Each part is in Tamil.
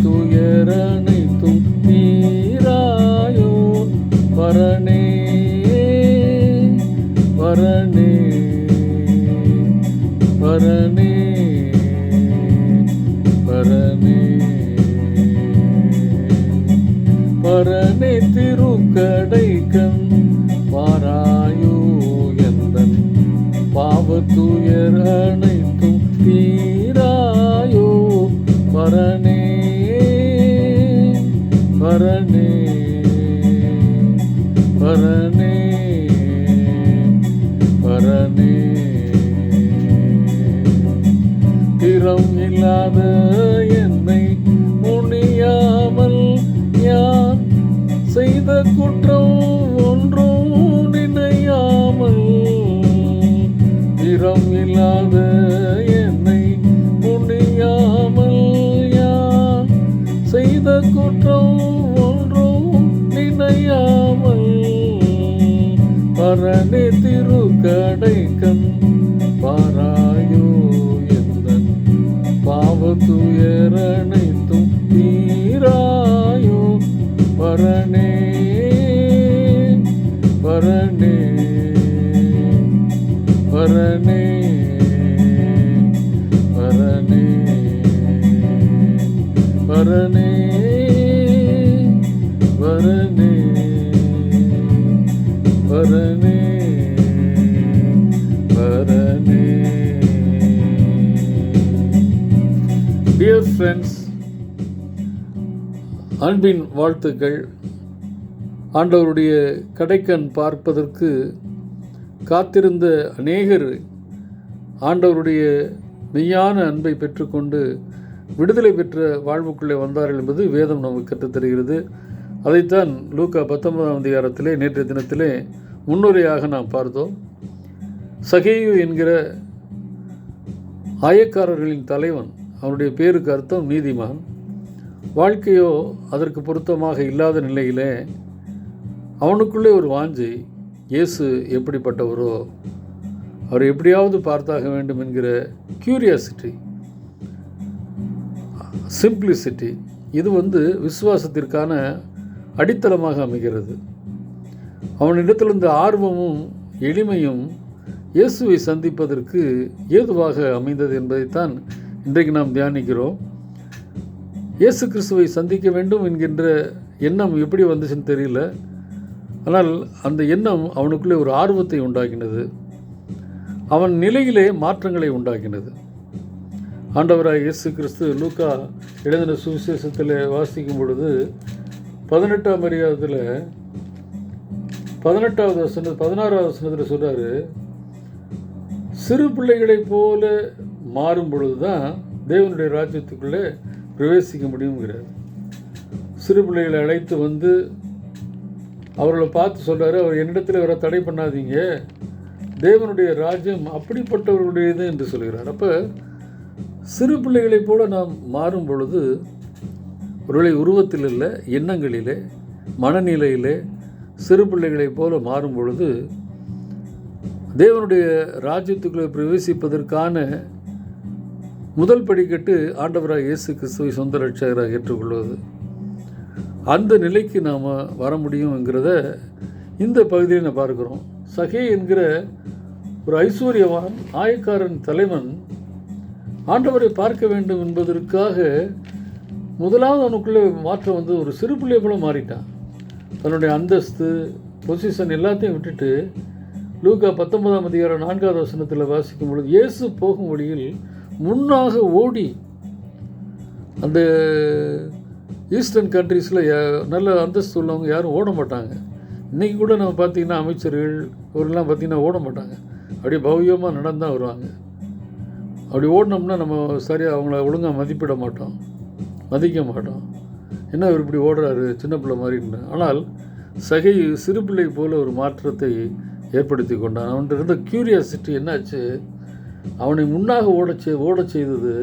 துயரனைத்தும் தீராயோ பரணே பரணே பரணே பரணே பரணே திருக்கடைக்கண் பாராயோ எந்தன் பாவத்துயர் அனைத்தும் தீராயோ பரணே பரணே பரணே பரணே திறம் இல்லாத என்னை முனியாமல் யான் செய்த குற்றம்? பரணி திருக்கடைக்கண் பாராயோ எந்த பாவத்துயரனைத்தும் தீராயோ. பரணே பரணே பரணே பரணே பரணே. பரனே பரணே டியர் ஃப்ரெண்ட்ஸ் அன்பின் வாழ்த்துக்கள். ஆண்டவருடைய கடைக்கண் பார்ப்பதற்கு காத்திருந்த அநேகர் ஆண்டவருடைய மெய்யான அன்பை பெற்றுக்கொண்டு விடுதலை பெற்ற வாழ்வுக்குள்ளே வந்தார்கள் என்பது வேதம் நமக்கு கற்றுத்தருகிறது. அதைத்தான் லூக்கா பத்தொன்பதாம் அதிகாரத்திலே நேற்றைய தினத்திலே முன்னுரையாக நாம் பார்த்தோம். சகேயு என்கிற ஆயக்காரர்களின் தலைவன் அவனுடைய பேருக்கு அர்த்தம் நீதிமான். வாழ்க்கையோ அதற்கு பொருத்தமாக இல்லாத நிலையிலே அவனுக்குள்ளே ஒரு வாஞ்சி இயேசு எப்படிப்பட்டவரோ அவர் எப்படியாவது பார்த்தாக வேண்டும் என்கிற கியூரியாசிட்டி சிம்பிளிசிட்டி இது வந்து விசுவாசத்திற்கான அடித்தளமாக அமைகிறது. அவனிடத்தில் இருந்த ஆர்வமும் எளிமையும் இயேசுவை சந்திப்பதற்கு ஏதுவாக அமைந்தது என்பதைத்தான் இன்றைக்கு நாம் தியானிக்கிறோம். இயேசு கிறிஸ்துவை சந்திக்க வேண்டும் என்கின்ற எண்ணம் எப்படி வந்துச்சுன்னு தெரியல. ஆனால் அந்த எண்ணம் அவனுக்குள்ளே ஒரு ஆர்வத்தை உண்டாக்கினது. அவன் நிலையிலே மாற்றங்களை உண்டாக்கினது. ஆண்டவராக இயேசு கிறிஸ்து லூக்கா எழுதின சுவிசேஷத்தில் வாசிக்கும் பொழுது பதினெட்டாம் அதிகாரத்தில் பதினெட்டாவது வசன பதினாறாவது வசனத்தில் சொல்கிறாரு சிறு பிள்ளைகளைப் போல மாறும் பொழுது தான் தேவனுடைய ராஜ்யத்துக்குள்ளே பிரவேசிக்க முடியுங்கிறார் சிறு பிள்ளைகளை அழைத்து வந்து அவர்களை பார்த்து சொல்கிறாரு அவர் என்னிடத்தில் வர தடை பண்ணாதீங்க தேவனுடைய ராஜ்யம் அப்படிப்பட்டவர்களுடையது என்று சொல்கிறார். அப்போ சிறு பிள்ளைகளைப் போல நாம் மாறும் பொழுது ஒருவேளை உருவத்தில் இல்லை எண்ணங்களிலே மனநிலையிலே சிறு பிள்ளைகளைப் போல மாறும் பொழுது தேவனுடைய ராஜ்யத்துக்குள்ளே பிரவேசிப்பதற்கான முதல் படிக்கட்டு ஆண்டவராக இயேசு கிறிஸ்துவை சொந்த ரட்சகராக ஏற்றுக்கொள்வது. அந்த நிலைக்கு நாம் வர முடியுங்கிறத இந்த பகுதியில் நான் பார்க்குறோம். சகே என்கிற ஒரு ஐஸ்வர்யவான் ஆயக்காரன் தலைவன் ஆண்டவரை பார்க்க வேண்டும் என்பதற்காக முதலாவது அவனுக்குள்ளே மாற்றம் வந்து ஒரு சிறு பிள்ளை போல மாறிட்டான். தன்னுடைய அந்தஸ்து பொசிஷன் எல்லாத்தையும் விட்டுட்டு லூக்கா பத்தொன்பதாம் அதிகாரம் நான்காவது வசனத்தில் வாசிக்கும் பொழுது இயேசு போகும் வழியில் முன்னாக ஓடி அந்த ஈஸ்டர்ன் கண்ட்ரீஸில் நல்ல அந்தஸ்து உள்ளவங்க யாரும் ஓட மாட்டாங்க. இன்றைக்கி கூட நம்ம பார்த்திங்கன்னா அமைச்சர்கள் இவரெல்லாம் பார்த்திங்கன்னா ஓட மாட்டாங்க. அப்படியே பவ்யமாக நடந்தான் வருவாங்க. அப்படி ஓடினோம்னா நம்ம சரியாக அவங்கள ஒழுங்காக மதிப்பிட மாட்டோம். மதிக்க மாட்டோம். என்ன அவர் இப்படி ஓடுறாரு? சின்ன பிள்ளை மாதிரின்னு ஆனால் சகை சிறு பிள்ளை போல ஒரு மாற்றத்தை ஏற்படுத்தி கொண்டான். அவன்கிட்ட இருந்த க்யூரியாசிட்டி என்னாச்சு? அவனை முன்னாக ஓடச் செய் ஓடச் செய்தது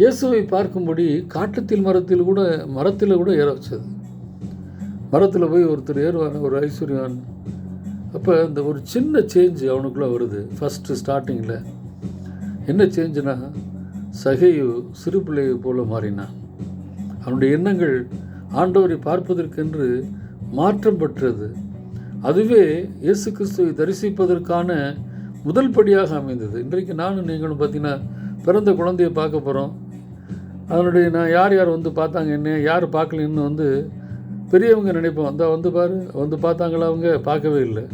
இயேசுவை பார்க்கும்படி காட்டுத்தில் மரத்தில் கூட மரத்தில் கூட ஏற வச்சது. மரத்தில் போய் ஒருத்தர் ஏறுவான் ஒரு ஐஸ்வர்யான் அப்போ இந்த ஒரு சின்ன சேஞ்சு அவனுக்குள்ளே வருது ஃபஸ்ட்டு ஸ்டார்டிங்கில் என்ன சேஞ்சுனா சகையு சிறு பிள்ளையை போல மாறினான். அவனுடைய எண்ணங்கள் ஆண்டவரை பார்ப்பதற்கென்று மாற்றம் பெற்றது. அதுவே இயேசு கிறிஸ்துவை தரிசிப்பதற்கான முதல் படியாக அமைந்தது. இன்றைக்கு நானும் நீங்களும் பார்த்தீங்கன்னா பிறந்த குழந்தையை பார்க்க போகிறோம் அதனுடைய நான் யார் யார் வந்து பார்த்தாங்க என்ன யார் பார்க்கலன்னு வந்து பெரியவங்க நினைப்போம். அந்த வந்து பாரு வந்து பார்த்தாங்களா அவங்க? பார்க்கவே இல்லை.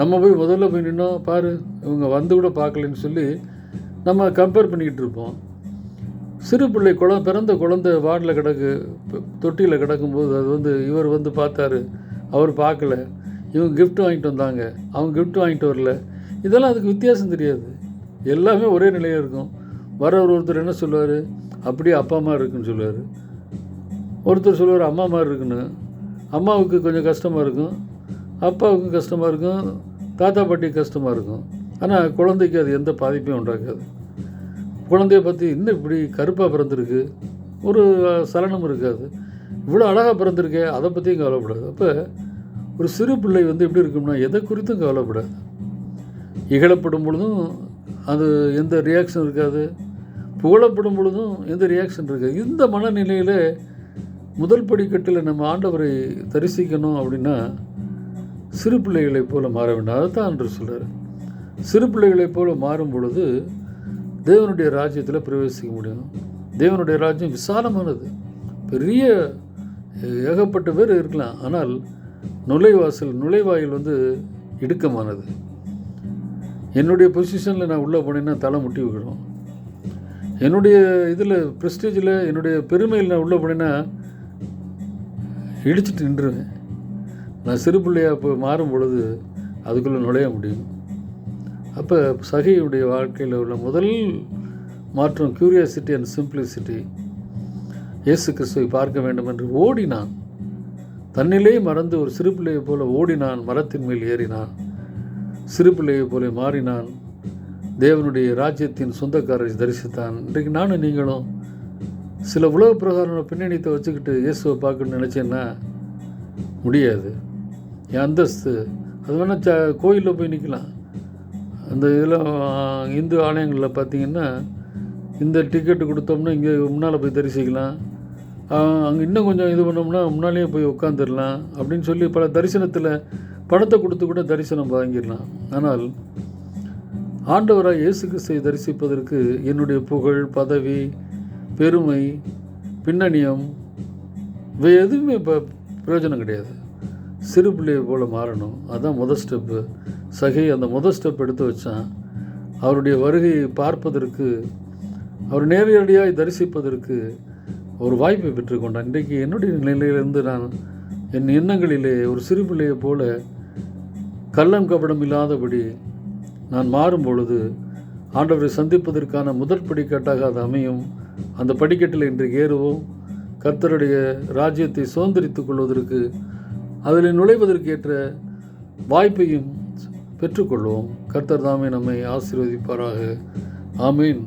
நம்ம போய் முதல்ல போய் நின்னோம் பாரு இவங்க வந்து கூட பார்க்கலன்னு சொல்லி நம்ம கம்பேர் பண்ணிக்கிட்டு இருப்போம். சிறு பிள்ளை குழந்த பிறந்த குழந்தை வார்டில் கிடக்கு தொட்டியில் கிடக்கும்போது அது வந்து இவர் வந்து பார்த்தாரு அவர் பார்க்கல. இவங்க கிஃப்ட் வாங்கிட்டு வந்தாங்க. அவங்க கிஃப்ட் வாங்கிட்டு வரல. இதெல்லாம் அதுக்கு வித்தியாசம் தெரியாது. எல்லாமே ஒரே நிலையாக இருக்கும். வரவர் ஒருத்தர் என்ன சொல்லுவார்? அப்படியே அப்பா அம்மா இருக்குன்னு சொல்லுவார். ஒருத்தர் சொல்லுவார் அம்மா மாதிரி இருக்குன்னு. அம்மாவுக்கு கொஞ்சம் கஷ்டமாக இருக்கும். அப்பாவுக்கும் கஷ்டமாக இருக்கும். தாத்தா பாட்டிக்கு கஷ்டமாக இருக்கும். ஆனால் குழந்தைக்கு அது எந்த பாதிப்பையும் உண்டாக்காது. குழந்தைய பற்றி இன்னும் இப்படி கருப்பாக பிறந்திருக்கு? ஒரு சலனம் இருக்காது. இவ்வளோ அழகாக பிறந்திருக்கே அதை பற்றியும் கவலைப்படாது. அப்போ ஒரு சிறு பிள்ளை வந்து எப்படி இருக்கும்னா எதை குறித்தும் கவலைப்படாது. இகழப்படும் பொழுதும் அது எந்த ரியாக்ஷன் இருக்காது. புகழப்படும் பொழுதும் எந்த ரியாக்ஷன் இருக்காது. இந்த மனநிலையில் முதல் படிக்கட்டில் நம்ம ஆண்டவரை தரிசிக்கணும் அப்படின்னா சிறு பிள்ளைகளைப் போல மாற வேண்டும். தான் என்று சொல்கிறார் சிறு பிள்ளைகளைப் போல மாறும் பொழுது தேவனுடைய ராஜ்யத்தில் பிரவேசிக்க முடியும். தேவனுடைய ராஜ்யம் விசாலமானது. பெரிய ஏகப்பட்ட பேர் இருக்கலாம். ஆனால் நுழைவாசல் நுழைவாயில் வந்து இடுக்கமானது. என்னுடைய பொசிஷனில் நான் உள்ளே போனேன்னா தலை முட்டி விடும் என்னுடைய இதில் ப்ரெஸ்டீஜில் என்னுடைய பெருமையில் நான் உள்ளே போனேன்னா இடிச்சிட்டு நின்றுவேன். நான் சிறு பிள்ளையாக இப்போ மாறும் பொழுது அதுக்குள்ளே நுழைய முடியும். அப்போ சகையுடைய வாழ்க்கையில் உள்ள முதல் மாற்றம் கியூரியாசிட்டி அண்ட் சிம்பிளிசிட்டி இயேசு கிறிஸ்துவை பார்க்க வேண்டும் என்று ஓடினான். தன்னிலே மறந்து ஒரு சிறு பிள்ளையை போல ஓடினான் மரத்தின் மேல் ஏறினான். சிறு பிள்ளையை போல மாறினான். தேவனுடைய ராஜ்யத்தின் சொந்தக்காரரை தரிசித்தான். இன்றைக்கு நானும் நீங்களும் சில உலக பிரகாரமான பின்னணியத்தை வச்சுக்கிட்டு இயேசுவை பார்க்கணும்னு நினச்சேன்னா முடியாது. என் அந்தஸ்து. அது வேணால் ச கோயிலில் போய் நிற்கலாம் அந்த இதில் இந்து ஆலயங்களில் பார்த்திங்கன்னா இந்த டிக்கெட்டு கொடுத்தோம்னா இங்கே முன்னால் போய் தரிசிக்கலாம். அங்கே இன்னும் கொஞ்சம் இது பண்ணோம்னா முன்னாலேயே போய் உட்காந்துடலாம் அப்படின்னு சொல்லி பல தரிசனத்தில் பணத்தை கொடுத்து கூட தரிசனம் வாங்கிடலாம். ஆனால் ஆண்டவராக இயேசு கிறிஸ்துவை தரிசிப்பதற்கு என்னுடைய புகழ் பதவி பெருமை பின்னணியம் இவை எதுவுமே இப்போ பிரயோஜனம் கிடையாது. சிறு பிள்ளையை போல் மாறணும். அதுதான் முதல் ஸ்டெப்பு சகை அந்த முதல் ஸ்டெப் எடுத்து வச்சான். அவருடைய வருகையை பார்ப்பதற்கு அவர் நேரடியாக தரிசிப்பதற்கு ஒரு வாய்ப்பை பெற்றுக்கொண்டான் இன்றைக்கு என்னுடைய நிலையிலிருந்து நான் என் எண்ணங்களிலே ஒரு சிறு பிள்ளையை போல கள்ளம் கபடம் இல்லாதபடி நான் மாறும் பொழுது ஆண்டவரை சந்திப்பதற்கான முதற் படிக்கட்டாக அது அமையும். அந்த படிக்கட்டில் இன்று ஏறுவோம். கர்த்தருடைய ராஜ்யத்தை சுதந்திரித்துக் கொள்வதற்கு அதில் நுழைவதற்கு ஏற்ற வாய்ப்பையும் பெற்றுக்கொள்வோம். கர்த்தர் தாமே நம்மை ஆசீர்வதிப்பாராக. ஆமீன்.